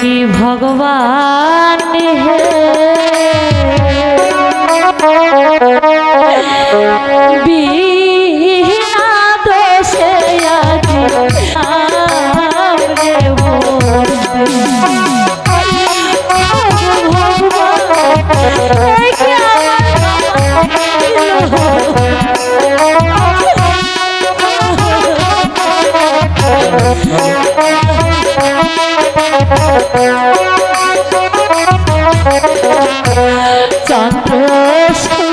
কি ভগবান হে। চন্দ্র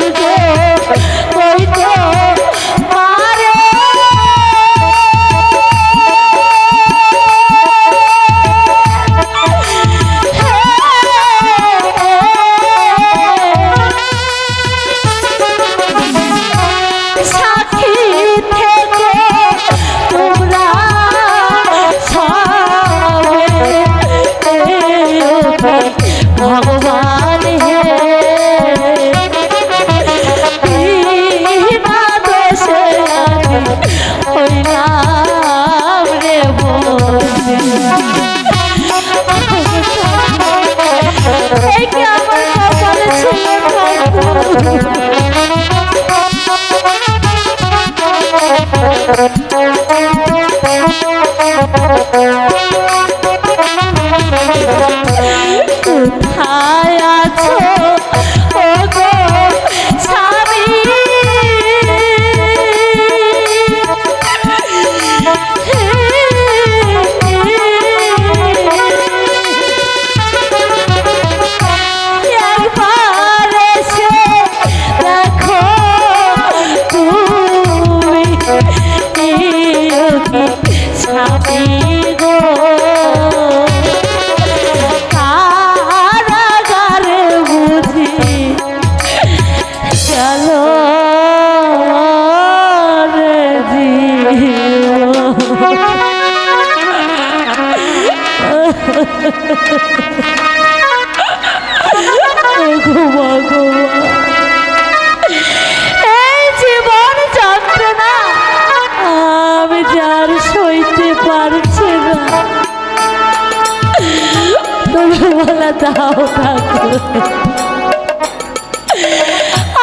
কোথায়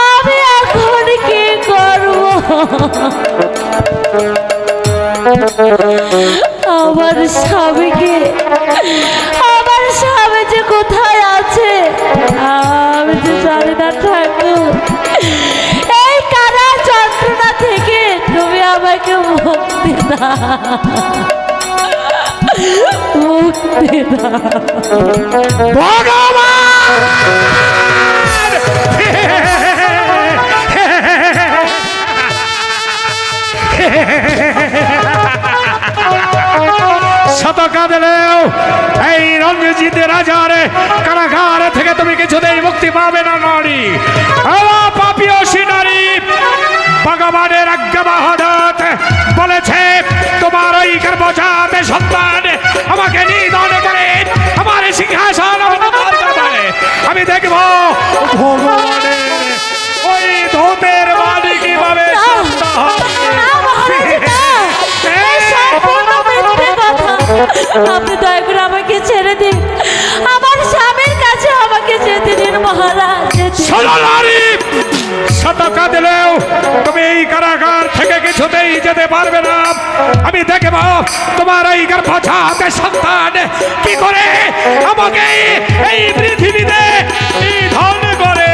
আমি এখন কি করব? আমার স্বামীকে, আমার স্বামী যে কোথায় আছে, আমি যে জানি না ঠাকুর এই কারা যন্ত্রণা থেকে তুমি আমাকে মুক্তি দাও। মুক্তি শত কাঁদলেও এই রঞ্জিত রাজার কারাগার থেকে তুমি কিছুতেই মুক্তি পাবে না, নারী। পাপিও নারী ভগবানের আজ্ঞা বলেছে, তোমার ওই গর্ভজাত আপনি দয়া করে আমাকে ছেড়ে দিন। আমার স্বামীর কাছে আমাকে যেতে দিন মহারাজ নারী তুমি এই কারাগার থেকে কিছুতেই যেতে পারবে না। আমি দেখব তোমার এই গর্ভজাত সন্তান কি করে আমাকে এই পৃথিবীতে নিধন করে।